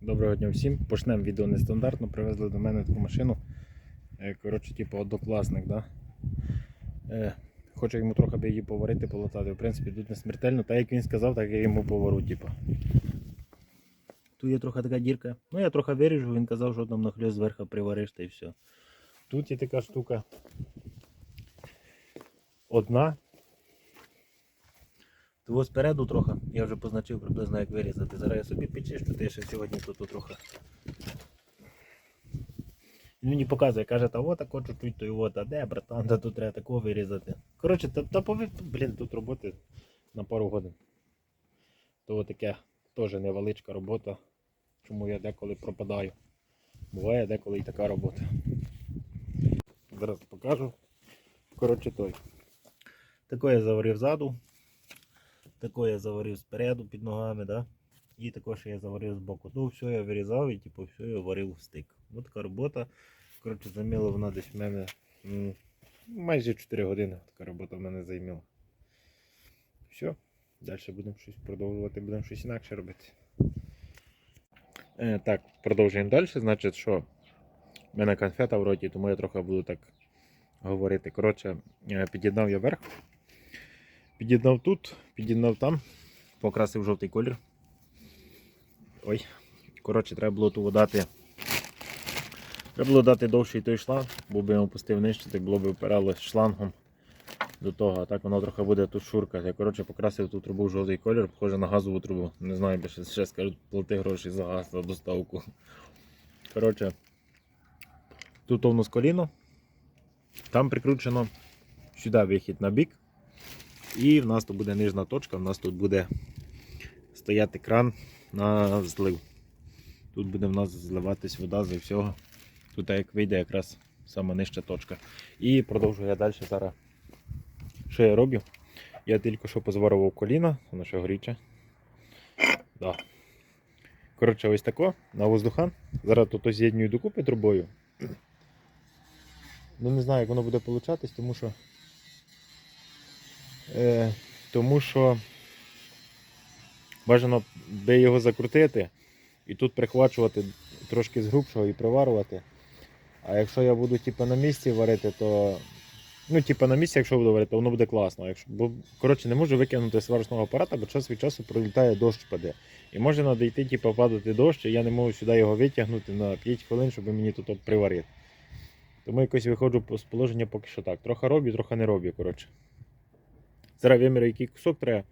Доброго дня всім. Почнемо відео нестандартно. Привезли до мене таку машину. Е, Коротше, типу однокласник, да? Е, Хочу йому трохи її поварити, полотати. В принципі, тут не смертельно, так як він сказав, так я йому повару, типу. Тут є трохи така дірка. Ну я трохи виріжу, він казав, що там нахльост зверху привариш та і все. Тут є така штука. Одна. Того спереду трохи, я вже позначив приблизно як вирізати. Зараз я собі підчищу, ти ще сьогодні тут трохи. Він мені показує, каже, та от тако чуть-чуть, то і от, а де, братан, та тут треба такого вирізати. Коротше, та, та пови, блін, тут роботи на пару годин. То таке теж невеличка робота, чому я деколи пропадаю. Буває деколи і така робота. Зараз покажу. Коротше той. Тако я заварив ззаду. Тако я заварив спереду під ногами, да? і також я заварив з боку. Ну, все я вирізав і типу, все я варив в стик. Ось така робота. Коротше, займіла вона десь в мене м, майже 4 години. Така робота в мене займіла. Все, далі будемо щось продовжувати, будемо щось інакше робити. Е, так, продовжуємо далі. Значить, що в мене конфета в роті, тому я трохи буду так говорити. Коротше, е, під'єднав я верх. Під'єднав тут, під'єднав там, покрасив жовтий колір. Ой, коротше, треба було ту дати. Треба було дати довший той шланг, бо би я опустив нижче, так було б впиралось шлангом до того, а так воно трохи буде тут шуркати. Я коротше покрасив ту трубу в жовтий колір, похоже на газову трубу. Не знаю, ще, ще скажуть, плати гроші за газ за доставку. Коротше, тут у нас коліно, там прикручено сюди вихід на бік. І в нас тут буде нижня точка, в нас тут буде стояти кран на злив. Тут буде в нас зливатись вода з всього. Тут як вийде якраз сама нижча точка. І продовжую я далі зараз. Що я роблю? Я тільки що позварував коліна, воно ще горіче. Да. Коротше, ось тако на воздухан. Зараз тут з'єднюю докупи трубою. Ну не знаю, як воно буде получатись, тому що. Е, тому що бажано би його закрутити і тут прихвачувати трошки з грубшого і приварувати. А якщо я буду типу, на місці варити, то. Ну, типу, на місці, якщо буду варити, то воно буде класно. Якщо, бо, коротше, не можу викинути сварочного апарата, бо час від часу пролітає дощ паде. І може надійти, типу, падати дощ, і я не можу сюди його витягнути на 5 хвилин, щоб мені тут приварити. Тому якось виходжу з положення поки що так. Трохи роблю, трохи не роблю. коротше. Зараз вимірю, який кусок треба,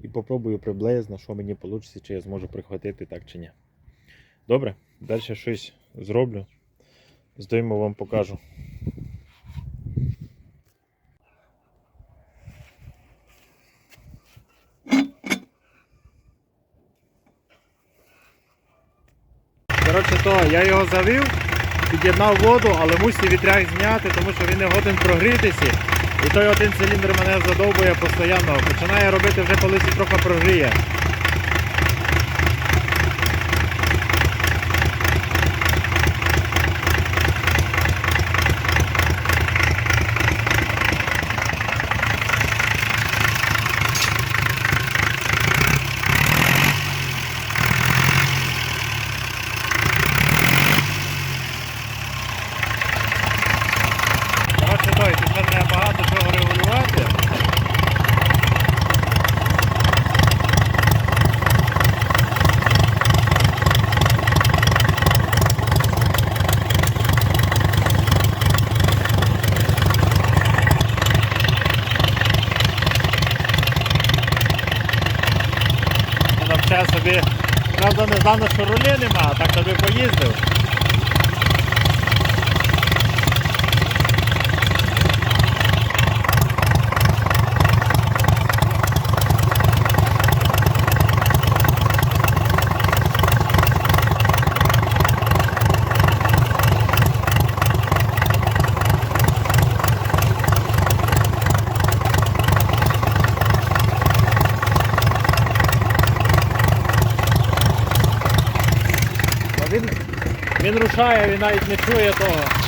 і попробую приблизно, що мені вийде, чи я зможу прихватити так чи ні. Добре, далі щось зроблю. Здоймо вам покажу. Коротше, то я його завів, під'єднав воду, але мусив вітряк зняти, тому що він не годен прогрітися. І той один циліндр мене задовбує постійно. Починає робити вже колись трохи прогріє. Коротше, той, тут треба багато чого регулювати. Я навчав собі, правда, не знав, що рулі нема, а так тобі поїздив. А Він, рушає, він навіть не чує того.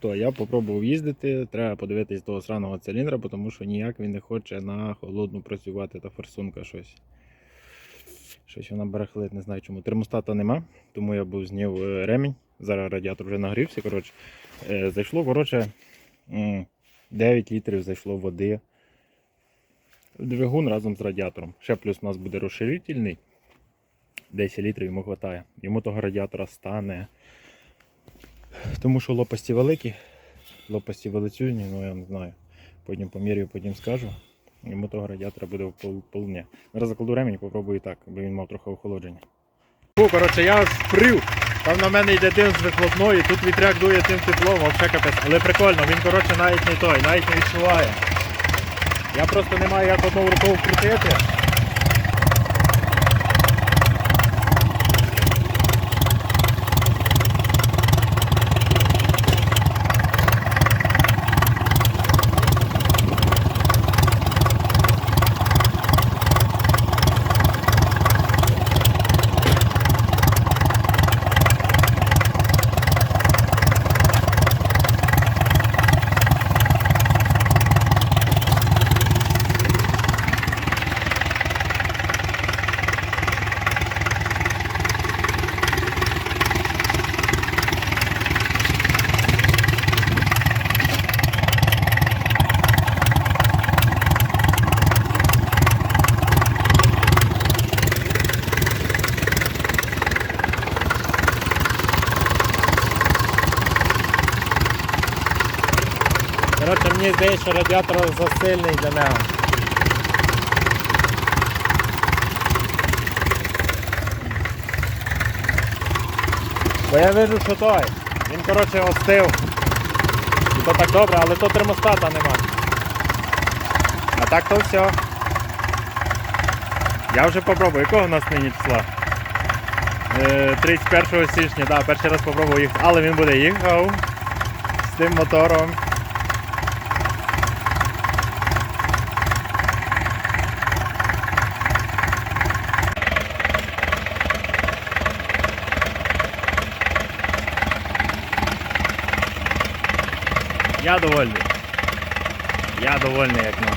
То. Я попробував їздити, треба подивитись того сраного циліндра, тому що ніяк він не хоче на холодну працювати та форсунка щось. Щось вона барахлить, не знаю чому. Термостата нема, тому я був зняв е, ремінь. Зараз радіатор вже нагрівся. Коротше. Е, Зайшло, коротше, 9 літрів зайшло води. Двигун разом з радіатором. Ще плюс у нас буде розширительний. 10 літрів йому вистачає. Йому того радіатора стане. Тому що лопасті великі, лопасті величезні, ну я не знаю. Потім поміряю, потім скажу. Йому того радіатора буде вполне. Зараз закладу ремінь, попробую так, аби він мав трохи охолодження. Фу, коротше, я вприв. Там на мене йде дим з вихлопної, тут вітряк дує тим теплом, взагалі капець. Але прикольно, він коротше навіть не той, навіть не відчуває. Я просто не маю як одного рукою вкрутити. Коротше, мені здається, що радіатор засильний для нього. Бо я вижу, що той. Він коротше остив. І то так добре, але то термостата нема. А так то все. Я вже попробую. Якого в нас нині числа? Е, 31 січня, да, перший раз попробував їхати. Але він буде їхав з тим мотором. Я довольний. Я довольний як ну.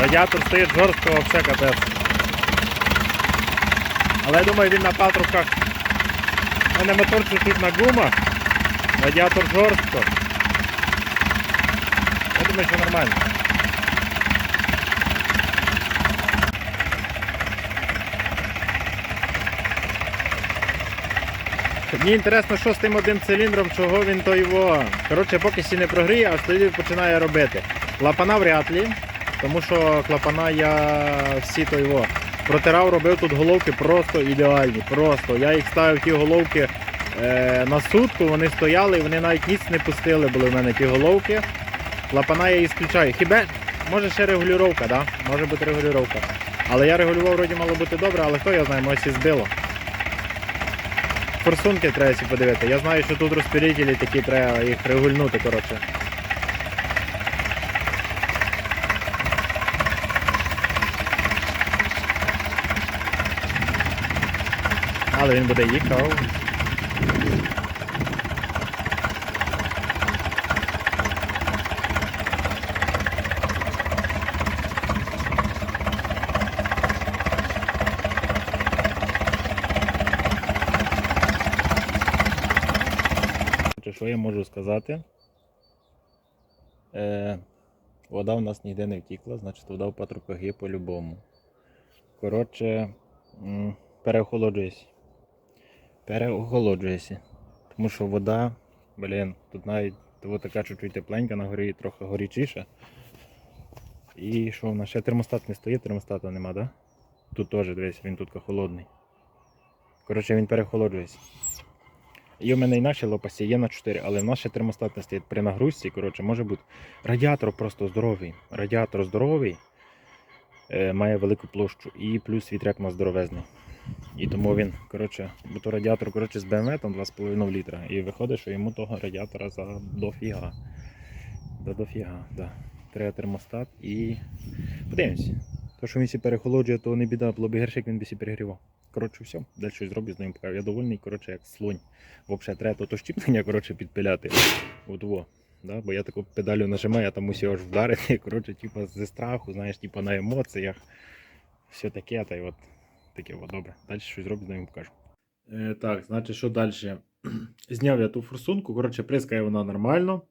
Радіатор стоїть жорстко, взагалі капець. Але я думаю, він на патрубках у мене мотор чуть-чуть на гумах, радіатор жорстко. Я думаю, що нормально. Мені інтересно, що з тим одним циліндром, чого він то його. Коротше, поки сі не прогріє, аж тоді починає робити. Клапана вряд ли, тому що клапана я всі то його протирав, робив тут головки просто ідеальні. Просто. Я їх ставив ті головки на сутку, вони стояли вони навіть ніц не пустили були в мене ті головки. Клапана я їх включаю. Хіба може ще регулювання, да? може бути регулювання. Але я регулював вроді мало бути добре, але хто його знає, може і збило. Форсунки треба сі подивити. Я знаю, що тут розпілителі такі треба їх регульнути, коротше. Але він буде їхав. Що я можу сказати? Е, вода у нас ніде не втікла, значить вода в патрубках є по-любому. Коротше, м, переохолоджується. Переохолоджується. Тому що вода, блін, тут навіть от така чуть-чуть тепленька, на горі трохи горячіша. І що в нас ще термостат не стоїть, термостата нема, да? Тут теж дивись, він тут холодний. Коротше, він перехолоджується. І у мене інакше лопасті є на 4, але в нас ще термостат стоїть при нагрузці. Коротше, може бути. Радіатор просто здоровий. Радіатор здоровий, е, має велику площу і плюс вітряк у нас здоровезний. І тому він, коротше, бо то радіатор коротше, з BMW там 2,5 літра. І виходить, що йому того радіатора за дофіга. За дофіга, да. Треба термостат і. Подивимось. То, що він всі перехолоджує, то не біда, було б гірше, як він би всі перегрівав. Коротше, все, далі щось зроблю з ним. покажу. Я довольний, коротше, як слонь. Взагалі, треба то щіплення, коротше, підпиляти. От во. Да? Бо я таку педалю нажимаю, я там мусив аж вдарити, коротше, типу, зі страху, знаєш, типу на емоціях. Все таке, та й от таке, от добре. Далі щось зроблю, з ним покажу. Е, так, значить, що далі? Зняв я ту форсунку, коротше, прискає вона нормально.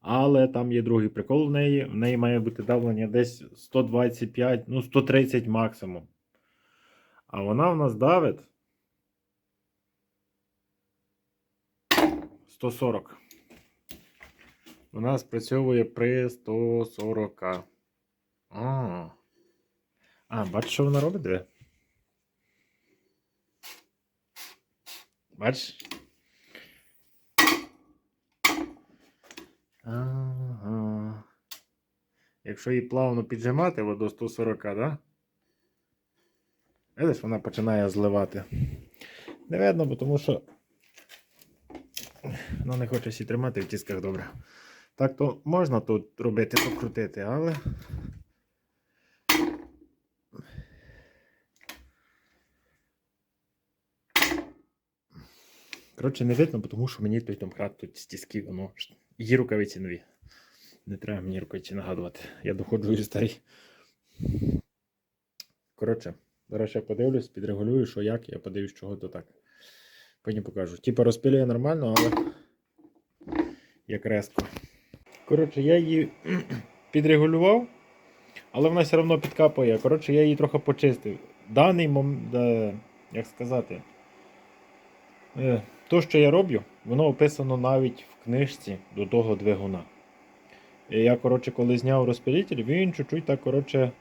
Але там є другий прикол в неї. В неї має бути давлення десь 125, ну 130 максимум. А вона в нас давить 140. Вона спрацьовує при 140. А, а бачиш, що вона робить? Диви? Бачиш? Ага. Якщо її плавно піджимати от до 140, да? Видиш, вона починає зливати. Не видно, бо тому що вона не хоче сі тримати в тисках добре. Так то можна тут робити, покрутити, але. Коротше, не видно, тому що мені той домкрат тут з воно її рукавиці нові. Не треба мені рукавиці нагадувати. Я доходжу і старий. Коротше, зараз я подивлюсь, підрегулюю, що як, я подивлюсь, чого то так. Потім покажу. Типа розпилює нормально, але як резко. Коротше, я її підрегулював, але вона все одно підкапує. Коротше, я її трохи почистив. Даний момент, як сказати, е, то, що я роблю, воно описано навіть в книжці до того двигуна. Я, коротше, коли зняв розпилитель, він чуть-чуть так, коротше,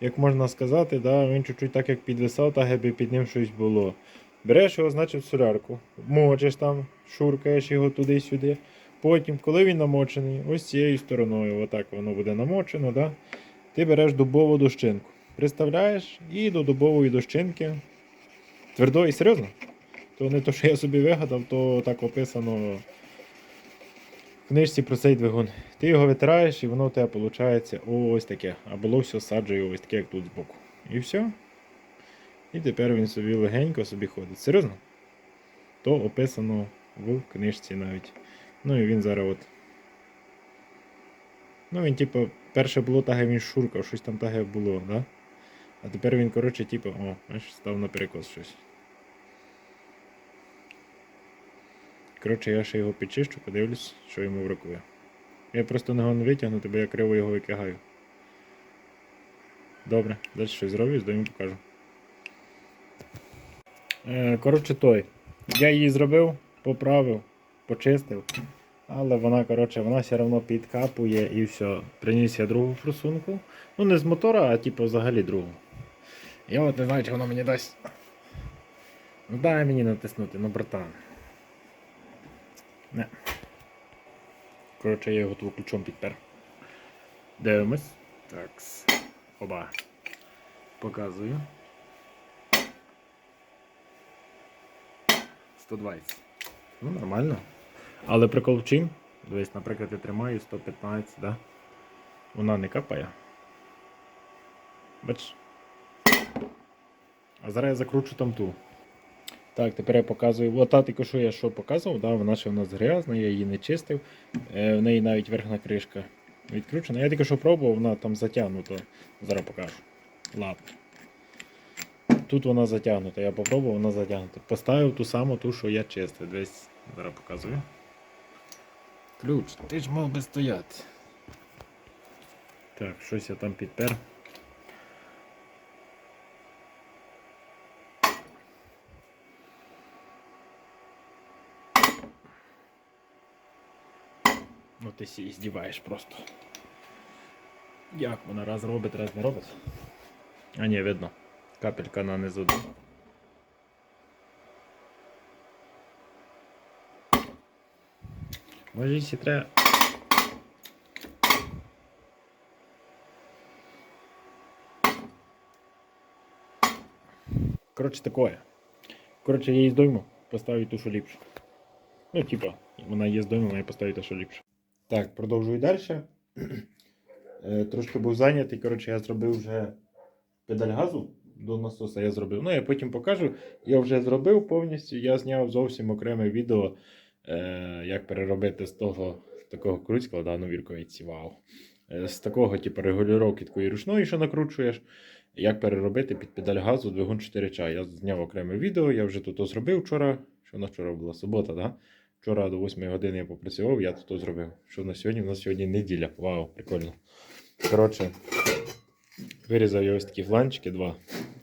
як можна сказати, да, він чуть-чуть так як підвисав, так якби під ним щось було. Береш його, значить, солярку, мочиш там, шуркаєш його туди-сюди. Потім, коли він намочений, ось цією стороною, отак воно буде намочено, да? ти береш дубову дощинку. Приставляєш і до дубової дощинки. Твердої, серйозно? То не то, що я собі вигадав, то так описано книжці про цей двигун. Ти його витираєш і воно у тебе виходить ось таке. А було все саджею ось таке, як тут збоку. І все. І тепер він собі легенько собі ходить. Серйозно? То описано в книжці навіть. Ну і він зараз от. Ну він, типу, перше було як він шуркав, щось там таге було, да? А тепер він, коротше, типу, о, став на перекос щось. Коротше, я ще його підчищу, подивлюсь, що йому бракує. Я просто не гон витягнути, бо я криво його викигаю. Добре, далі щось зроблю, здаю покажу. Е, коротше, той. Я її зробив, поправив, почистив. Але вона, коротше, вона все одно підкапує і все. Приніс я другу форсунку. Ну, не з мотора, а типу взагалі другу. Я от не знаю, чи воно мені дасть. Ну дай мені натиснути, ну братан. Не. Коротше, я його тут ключом підпер. Дивимось. Так. Оба. Показую. 120. Ну, нормально. Але прикол в чим? Дивись, наприклад, я тримаю 115, да? Вона не капає. Бач. А зараз я закручу там ту. Так, тепер я показую. Ота тільки що я що показував, да, вона ще у нас грязна, я її не чистив. Е, в неї навіть верхня кришка відкручена. Я тільки що пробував, вона там затягнута. Зараз покажу. Ладно. Тут вона затягнута, я попробував, вона затягнута. Поставив ту саму ту, що я чистив. Десь зараз показую. Ключ, ти ж мав би стояти. Так, щось я там підпер. Ну ти сі здіваєш просто. Як вона раз робить, раз не робить. А ні, видно. Капелька на низу. Може, якщо треба. Коротше, таке. Коротше, я її здойму, поставлю ту, що ліпше. Ну, типа, вона є здойму, має поставити, що ліпше. Так, продовжую далі. Е, Трошки був зайнятий. Коротше, я зробив вже педаль газу до насоса. Я зробив. Ну, я потім покажу. Я вже зробив повністю. Я зняв зовсім окреме відео, е, як переробити з того такого крутського, да, новірковиці, вау. Е, З такого, типу, регулювання такої ручної, що накручуєш. Як переробити під педаль газу двигун 4 ча. Я зняв окреме відео, я вже тут зробив вчора. Що на вчора була? Субота, да? Вчора до 8 години я попрацював, я тут зробив. Що на сьогодні? У нас сьогодні неділя. Вау, прикольно. Коротше, вирізав я ось такі фланчики, два.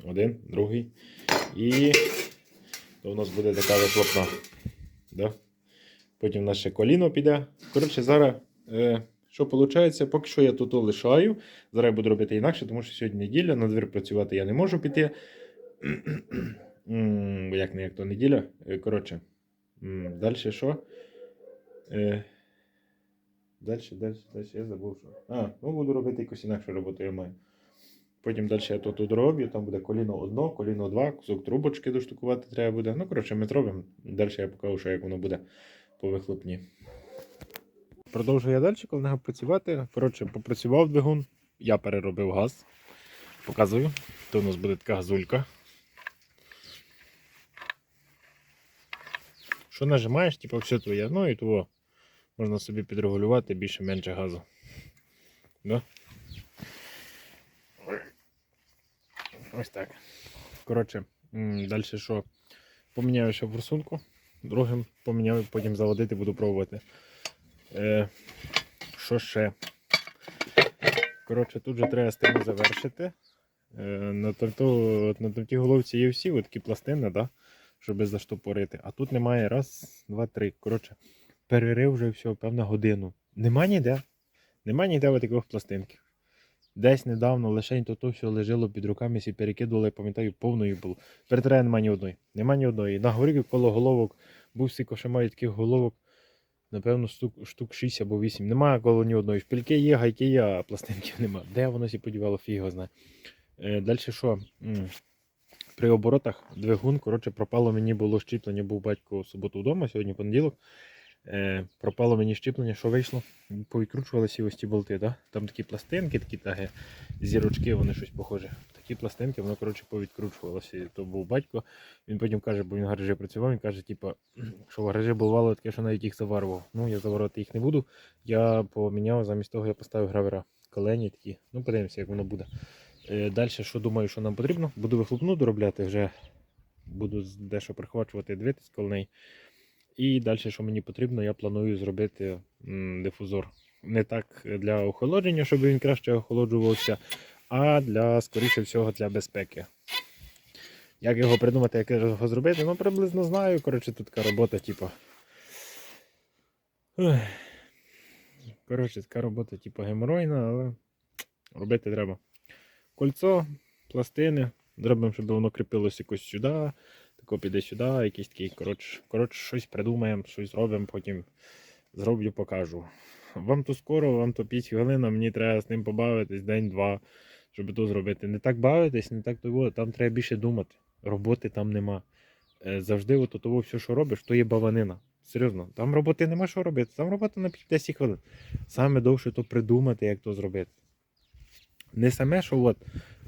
Один, другий. І то у нас буде така вихлопна. Да? Потім ще коліно піде. Коротше, зараз, е, що виходить, поки що я тут лишаю. Зараз я буду робити інакше, тому що сьогодні неділя, на двір працювати я не можу піти. Як не як то неділя. Е, Коротше, далі що? Далі, далі, далі, я забув, що. А, ну буду робити якусь інакшу роботу, я маю. Потім далі я тут роблю, там буде коліно одно, коліно два, кусок трубочки доштукувати треба буде. Ну, коротше, ми зробимо. Далі я покажу, що як воно буде по вихлопні. Продовжую я далі, коли не працювати. Коротше, попрацював двигун, я переробив газ. Показую. То у нас буде така газулька. Що нажимаєш, типу, все твоє. Ну і того можна собі підрегулювати більше-менше газу. Да? Ось так. Коротше, далі що? Поміняю ще форсунку. Другим поміняю, потім заводити, буду пробувати. Е, що ще? Коротше, тут же треба стіну завершити. Е, на, торту, на головці є всі такі пластини, да? Щоб заштопорити. А тут немає раз, два, три. Коротше, перерив вже все, певна годину. Нема ніде. Нема ніде от таких пластинків. Десь недавно лише то, то все лежало під руками, всі перекидували, пам'ятаю, повною було. Перетирає нема ні одної. Нема ні одної. На горі коло головок був що має таких головок. Напевно, штук, штук 6 або 8. Немає коло ні одної. Шпильки є, гайки є, а пластинків нема. Де воно сі подівало, фіг його знає. Е, Далі що? При оборотах двигун, коротше, пропало мені було щеплення, був батько в суботу вдома, сьогодні понеділок. Е, пропало мені щеплення, що вийшло? Повідкручувалися ось ті болти, да? там такі пластинки, такі таги, зірочки, вони щось похоже. Такі пластинки, воно коротше повідкручувалося. То був батько. Він потім каже, бо він в гаражі працював, він каже, типу, що в гаражі бувало таке, що навіть їх заварував. Ну, я заварувати їх не буду. Я поміняв, замість того я поставив гравера. Колені такі. Ну, подивимося, як воно буде. Е, Далі, що думаю, що нам потрібно, буду вихлопну доробляти, вже буду дещо прихвачувати, і дивитись коло неї. І далі, що мені потрібно, я планую зробити дифузор. Не так для охолодження, щоб він краще охолоджувався, а для, скоріше всього, для безпеки. Як його придумати, як його зробити, ну приблизно знаю. Коротше, тут така робота, типу. Коротше, така робота, типу, геморойна, але робити треба. Кольцо, пластини. Зробимо, щоб воно кріпилося якось сюди, тако піде сюди, якийсь такий, коротше, коротше, щось придумаємо, щось зробимо, потім зроблю, покажу. Вам то скоро, вам то 5 хвилин, а мені треба з ним побавитись день-два, щоб то зробити. Не так бавитись, не так того, там треба більше думати. Роботи там нема. Е, Завжди от того все, що робиш, то є баванина. Серйозно, там роботи нема що робити. Там робота на 10 хвилин. Саме довше то придумати, як то зробити. Не саме, що от,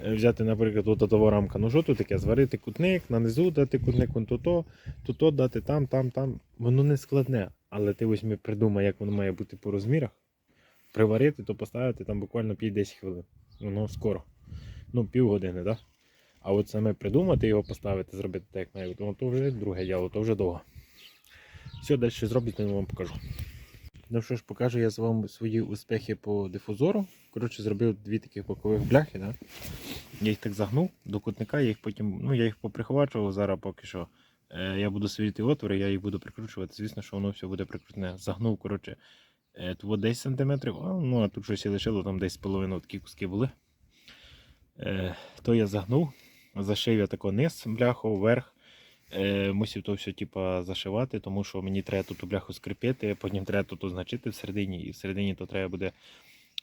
е, взяти, наприклад, от того рамка. Ну що тут таке? Зварити кутник, нанизу дати кутник, то-то, то-то дати там, там, там. Воно не складне. Але ти візьми придумай, як воно має бути по розмірах. Приварити, то поставити там буквально 5-10 хвилин. Воно скоро. Ну, півгодини, так? А от саме придумати його поставити, зробити так, як має бути, воно то вже друге діло, то вже довго. Все, далі зроблю, то я вам покажу. Ну що ж, покажу я вам свої успіхи по дифузору. Коротше, зробив дві таких бокових бляхи. Да? Я їх так загнув до кутника, я їх потім, ну я їх поприхвачував зараз поки що. Е, я буду світити отвори, я їх буду прикручувати. Звісно, що воно все буде прикрутне. Загнув, коротше, е, тут 10 см, а, ну а тут щось і лишило, там десь половину такі куски були. Е, то я загнув, зашив я тако низ бляху, вверх. Е, мусив то все типа, зашивати, тому що мені треба тут ту бляху скріпити, потім треба тут означити всередині, і всередині то треба буде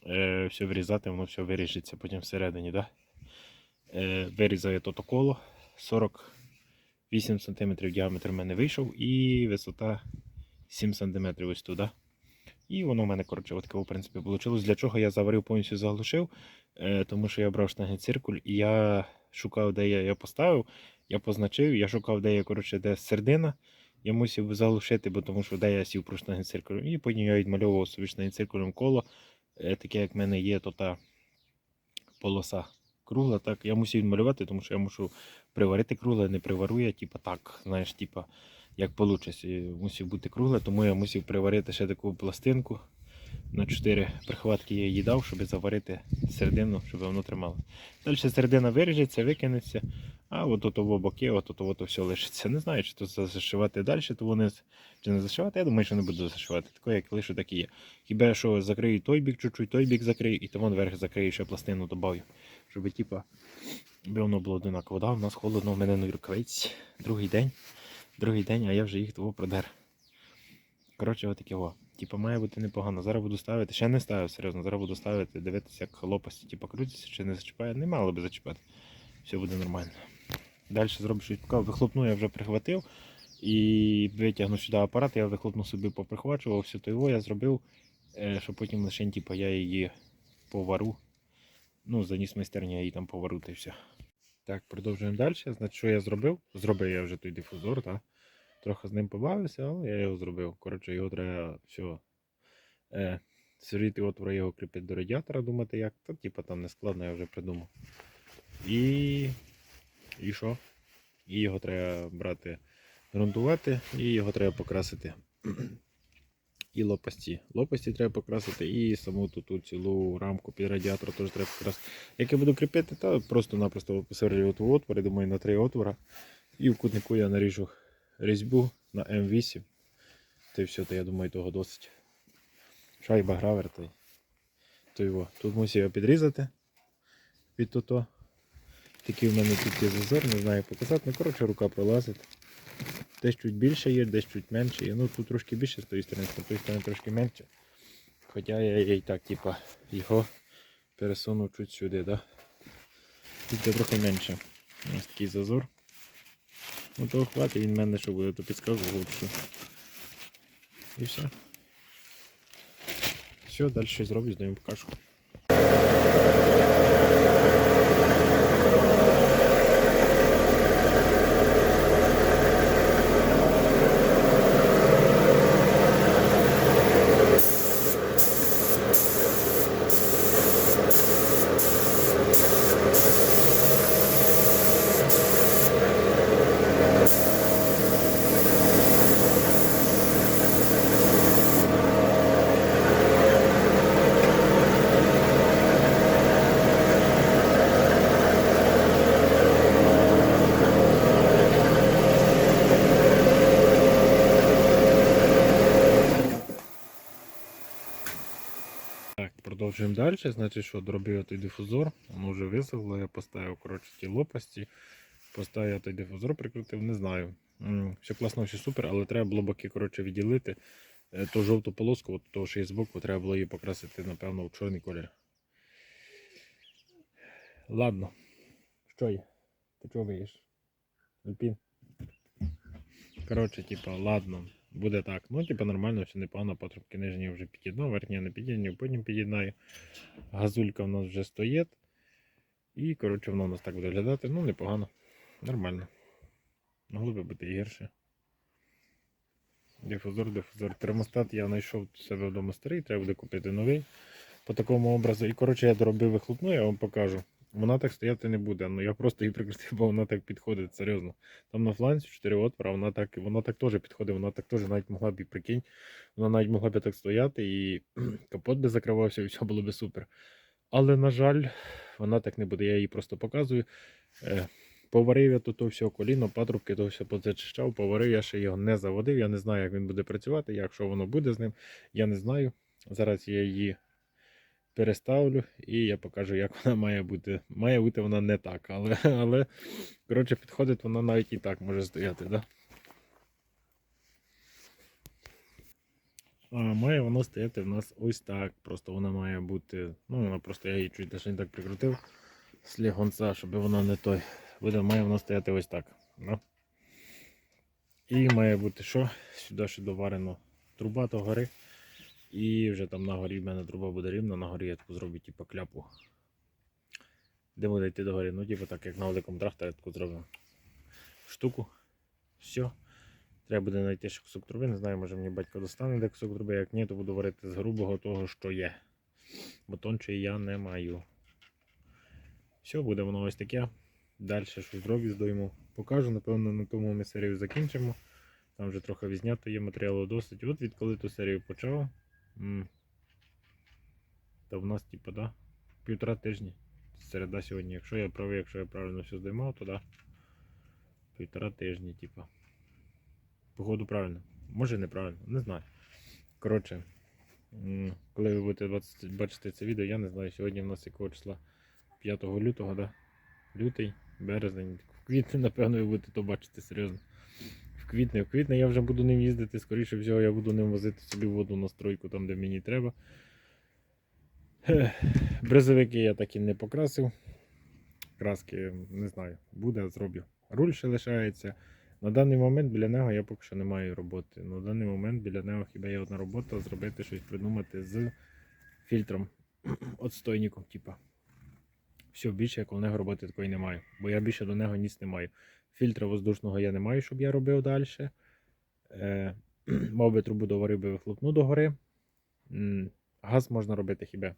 е, все вирізати, воно все виріжеться потім всередині. Да? Е, вирізав я то коло, 48 см діаметр в мене вийшов і висота 7 см ось туди. І воно в мене, коротше, от таке, в принципі, вийшло. Для чого я заварив, повністю заглушив, е, тому що я брав штангенциркуль і я шукав, де я його поставив, я позначив, я шукав, де я, коротше, де середина. Я мусив заглушити, бо тому що де я сів про штангенциркулем. І потім я відмальовував собі штангенциркулем коло, е, таке, як в мене є, то та полоса кругла. Так, я мусив відмалювати, тому що я мушу приварити кругле, не привару я, так, знаєш, типа, як вийде. Мусив бути кругле, тому я мусив приварити ще таку пластинку. На 4 прихватки я її дав, щоб заварити середину, щоб воно тримало. Далі середина виріжеться, викинеться, а от в боки, от все лишиться. Не знаю, чи то зашивати далі, то вони чи не зашивати. Я думаю, що не буду зашивати. Таке, як лише так і є. Хіба що закрию той бік чуть-чуть, той бік закрию, і тому вверх закрию ще пластину добавлю. Щоб типа, воно було одинаково. Да, у нас холодно, в мене нові рукавиці. Другий день. Другий день, а я вже їх того продер. Коротше, отаке во. Типа має бути непогано. Зараз буду ставити. Ще не ставив, серйозно. Зараз буду ставити, дивитися, як лопасті типа крутяться, чи не зачіпає. Не мало би зачіпати. Все буде нормально. Далі зроблю поки вихлопну, я вже прихватив. І витягну сюди апарат, я вихлопну собі поприхвачував, все то його я зробив, е, що потім лише типа, я її повару. Ну, заніс в майстерню, я її там повару та все. Так, продовжуємо далі. Значить, що я зробив? Зробив я вже той дифузор, так? Трохи з ним побавився, але я його зробив. Коротше, його треба все. Е, Сиріти отвори його кріпити до радіатора, думати як. Та типа там не складно, я вже придумав. І. І що? І його треба брати, ґрунтувати, і його треба покрасити. І лопасті. Лопасті треба покрасити, і саму ту, цілу рамку під радіатор теж треба покрасити. Як я буду кріпити, то просто-напросто посередині отвор, отвори, думаю, на три отвора. І в кутнику я наріжу різьбу на М8. Та й все, то я думаю, того досить. Шайба гравер. Та й... то його. Тут мусив я підрізати від тото. Такий в мене тут є зазор, не знаю показати. Ну, коротше, рука пролазить. Десь чуть більше є, десь чуть менше є. Ну тут трошки більше з тої сторони, з тої сторони трошки менше. Хоча я і так, типа, його пересунув чуть сюди, да? Тут трохи менше. Ось такий зазор. Ну того хватить, він мене що буде, то підказував, глибше. І все. Все, далі щось зроблю, здаю покажу. Так, продовжуємо далі. Значить, що доробив той дифузор, воно вже висохло, я поставив коротше, ті лопасті, поставив той дифузор, прикрутив, не знаю. Все класно, все супер, але треба було боки коротше, відділити. Е, Ту жовту полоску, от того, що є збоку, треба було її покрасити, напевно, в чорний колір. Ладно. Що є? Ти чого виїш? Альпін? Коротше, типа, ладно, буде так. Ну, типа, нормально, все непогано, патрубки нижні вже під'єднав, верхні не під'єднав, потім під'єднаю. Газулька в нас вже стоїть. І, коротше, воно у нас так буде виглядати. Ну, непогано. Нормально. Могло би бути гірше. Дифузор, дифузор. Термостат я знайшов у себе вдома старий, треба буде купити новий. По такому образу. І коротше я доробив вихлопну, я вам покажу. Вона так стояти не буде. Ну я просто її прикрутив, бо вона так підходить, серйозно. Там на фланці 4 отвора, вона так, вона так теж підходить, вона так теж навіть могла б і прикинь. Вона навіть могла б так стояти і капот би закривався, і все було б супер. Але, на жаль, вона так не буде. Я її просто показую. Е, Поварив я тут все коліно, патрубки, то все позачищав, поварив, я ще його не заводив. Я не знаю, як він буде працювати, як що воно буде з ним. Я не знаю. Зараз я її переставлю і я покажу, як вона має бути. Має бути вона не так, але, але коротше, підходить вона навіть і так може стояти. Да? А має воно стояти в нас ось так. Просто вона має бути. Ну, вона просто я її чуть не так прикрутив слігонца, щоб вона не той. буде, має воно стояти ось так. Да? І має бути що? Сюди ще доварено труба до гори. І вже там на горі в мене труба буде рівна, на горі я таку зроблю, типу, кляпу. Де буде йти до гори? Ну, типу так, як на великому тракторі таку зроблю штуку. Все. Треба буде знайти ще кусок труби. Не знаю, може мені батько достане де кусок труби, як ні, то буду варити з грубого того, що є. Бо тонче я не маю. Все, буде воно ось таке. Далі щось зроблю, здойму. Покажу, напевно, на тому ми серію закінчимо. Там вже трохи відзнято є матеріалу досить. От відколи ту серію почав. Та в нас, типу, да, півтора тижні. Середа сьогодні. Якщо я правий, якщо я правильно все здоймав, то да. Півтора тижні, типу. Походу правильно. Може неправильно, не знаю. Коротше, коли ви будете 20 бачити це відео, я не знаю. Сьогодні в нас якого числа 5 лютого, да? Лютий, березень. Квітні, напевно, ви будете то бачити серйозно. В квітні, в квітні я вже буду ним їздити, скоріше всього, я буду ним возити собі воду на стройку там, де мені треба. Ех, Бризовики я так і не покрасив. Краски, не знаю, буде, зроблю. Руль ще лишається. На даний момент біля нього я поки що не маю роботи. На даний момент біля нього хіба є одна робота зробити щось придумати з фільтром отстойником, типа. Все, більше як у нього роботи такої не маю, бо я більше до нього ніц не маю. Фільтра воздушного я не маю, щоб я робив далі. Е, мав би трубу доварив би вихлопну догори. Газ можна робити хіба.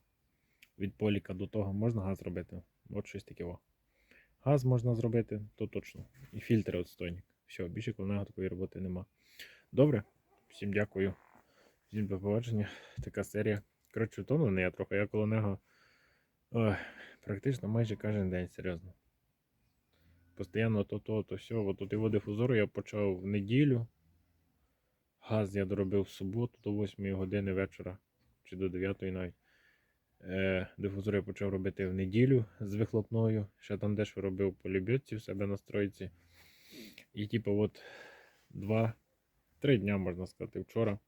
Від поліка до того можна газ робити. От щось таке. Газ можна зробити, то точно. І фільтр отстойник. Все, більше нього такої роботи нема. Добре, всім дякую. Всім до побачення. Така серія. Коротше, втомлений я трохи. Я коло нього практично майже кожен день, серйозно. Постоянно то, то, то все. От тут його дифузору я почав в неділю. Газ я доробив в суботу до 8 години вечора чи до 9 навіть. Е, дифузор я почав робити в неділю з вихлопною. Ще там дещо робив по в себе на стройці. І типу, от два-три дня, можна сказати, вчора.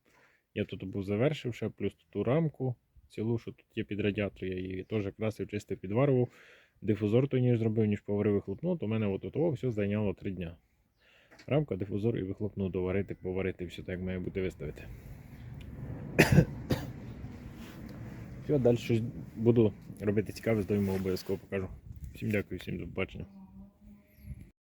Я тут був завершив ще, плюс ту рамку цілу, що тут є під радіатор, я її теж красив, чистив, підварував. Дифузор той ніж зробив, ніж поварив вихлопну, то в мене от того все зайняло 3 дня. Рамка, дифузор і вихлопну доварити, поварити, все так має бути виставити. Все, далі щось буду робити цікаве, здоймо обов'язково покажу. Всім дякую, всім до побачення.